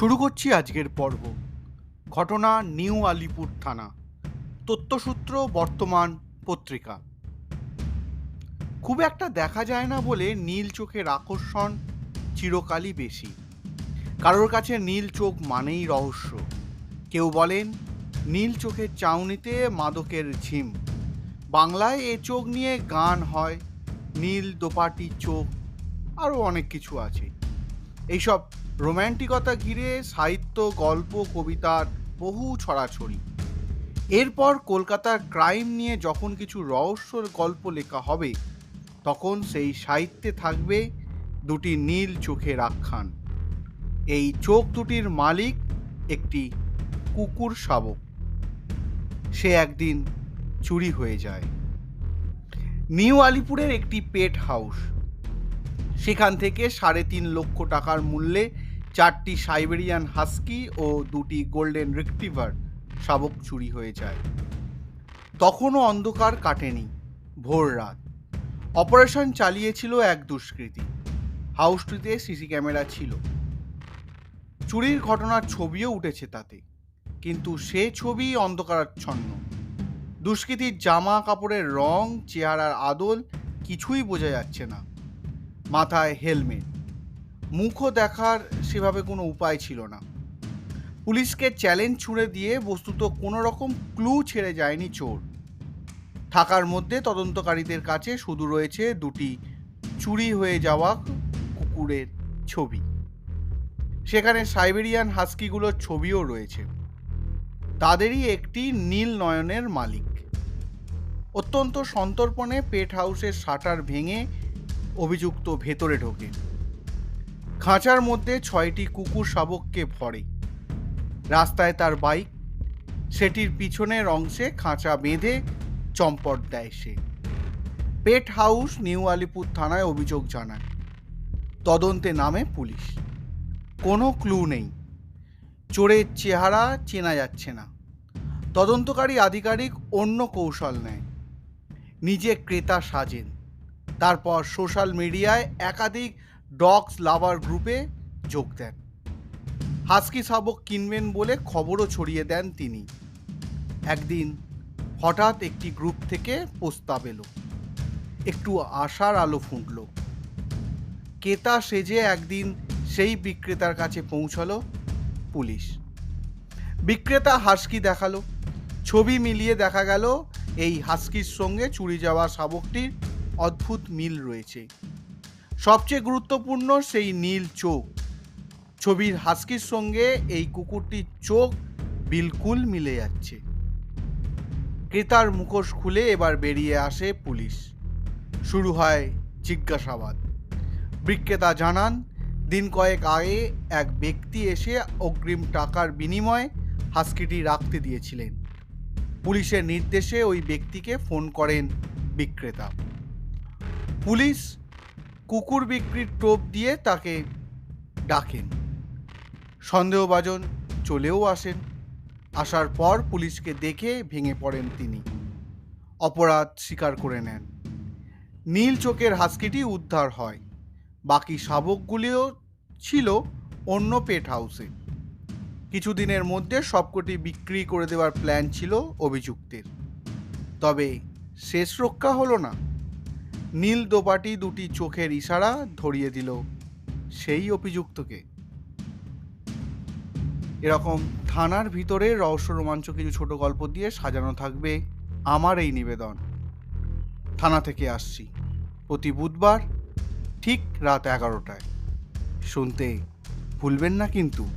শুরু করছি আজকের পর্ব। ঘটনা নিউ আলিপুর থানা। তথ্যসূত্র, বর্তমান পত্রিকা। খুব একটা দেখা যায় না বলে নীল চোখের আকর্ষণ চিরকালই বেশি। কারোর কাছে নীল চোখ মানেই রহস্য। কেউ বলেন, নীল চোখের চাউনিতে মাদকের ঝিম। বাংলায় এ চোখ নিয়ে গান হয়, নীল দোপাটি চোখ, আরও অনেক কিছু আছে। এইসব রোম্যান্টিকতা ঘিরে সাহিত্য, গল্প, কবিতার বহু ছড়াছড়ি। এরপর কলকাতার ক্রাইম নিয়ে যখন কিছু রহস্যর গল্প লেখা হবে, তখন সেই সাহিত্যে থাকবে দুটি নীল চোখের আখ্যান। এই চোখ দুটির মালিক একটি কুকুর শাবক। সে একদিন চুরি হয়ে যায়। নিউ আলিপুরের একটি পেট হাউস। সেখান থেকে সাড়ে তিন লক্ষ টাকার মূল্যে চারটি সাইবেরিয়ান হাস্কি ও দুটি গোল্ডেন রিক্টিভার শাবক চুরি হয়ে যায়। তখনও অন্ধকার কাটেনি, ভোর রাত। অপারেশন চালিয়েছিল এক দুষ্কৃতী। হাউসটিতে সিসি ক্যামেরা ছিল। চুরির ঘটনার ছবিও উঠেছে তাতে, কিন্তু সে ছবি অন্ধকারাচ্ছন্ন। দুষ্কৃতীর জামা কাপড়ের রং, চেহারার আদল কিছুই বোঝা যাচ্ছে না। মাথায় হেলমেট। মুখও দেখার সেভাবে কোনো উপায় ছিল না। পুলিশকে চ্যালেঞ্জ ছুঁড়ে দিয়ে বস্তুত কোনো রকম ক্লু ছেড়ে যায়নি চোর। থাকার মধ্যে তদন্তকারীদের কাছে শুধু রয়েছে দুটি চুরি হয়ে যাওয়া কুকুরের ছবি। সেখানে সাইবেরিয়ান হাস্কিগুলোর ছবিও রয়েছে। তাদেরই একটি নীল নয়নের মালিক। অত্যন্ত সন্তর্পণে পেট হাউসের শাটার ভেঙে অভিযুক্ত ভেতরে ঢোকে। খাঁচার মধ্যে ছয়টি কুকুর শাবককে ভরে। রাস্তায় তার বাইক, সেটির পিছনের অংশে খাঁচা বেঁধে চম্পট দেয় সে। পেট হাউস, নিউ আলিপুর থানায় অভিযোগ জানায়। তদন্তে নামে পুলিশ। কোনো ক্লু নেই। চোরের চেহারা চেনা যাচ্ছে না। তদন্তকারী আধিকারিক অন্য কৌশল নেয়। নিজে ক্রেতা সাজেন। তারপর সোশ্যাল মিডিয়ায় একাধিক ডগস লাভার গ্রুপে যোগ দেন। হাস্কি শাবক কিনবেন বলে খবরও ছড়িয়ে দেন তিনি। একদিন হঠাৎ একটি গ্রুপ থেকে প্রস্তাব এলো। একটু আশার আলো ফুটল। কেতা সেজে একদিন সেই বিক্রেতার কাছে পৌঁছালো পুলিশ। বিক্রেতা হাস্কি দেখাল। ছবি মিলিয়ে দেখা গেল, এই হাস্কির সঙ্গে চুরি যাওয়া শাবকটির অদ্ভুত মিল রয়েছে। সবচেয়ে গুরুত্বপূর্ণ সেই নীল চোখ। ছবির হাস্কির সঙ্গে এই কুকুরটির চোখ বিলকুল মিলে যাচ্ছে। ক্রেতার মুখোশ খুলে এবার বেরিয়ে আসে পুলিশ। শুরু হয় জিজ্ঞাসাবাদ। বিক্রেতা জানান, দিন কয়েক আগে এক ব্যক্তি এসে অগ্রিম টাকার বিনিময়ে হাস্কিটি রাখতে দিয়েছিলেন। পুলিশের নির্দেশে ওই ব্যক্তিকে ফোন করেন বিক্রেতা। পুলিশ কুকুর বিক্রির টোপ দিয়ে তাকে ডাকেন। সন্দেহভাজন চলেও আসেন। আসার পর পুলিশকে দেখে ভেঙে পড়েন তিনি। অপরাধ স্বীকার করে নেন। নীল চোখের হাস্কিটি উদ্ধার হয়। বাকি শাবকগুলিও ছিল অন্য পেট হাউসে। কিছুদিনের মধ্যে সবকটি বিক্রি করে দেওয়ার প্ল্যান ছিল অভিযুক্তের। তবে শেষ রক্ষা হলো না। নীল দোপাটি দুটি চোখের ইশারা ধরিয়ে দিল সেই অভিযুক্তকে। এরকম থানার ভিতরে রহস্য রোমাঞ্চ কিছু ছোট গল্প দিয়ে সাজানো থাকবে আমার এই নিবেদন। থানা থেকে আসছি প্রতি বুধবার ঠিক রাত এগারোটায়। শুনতে ভুলবেন না কিন্তু।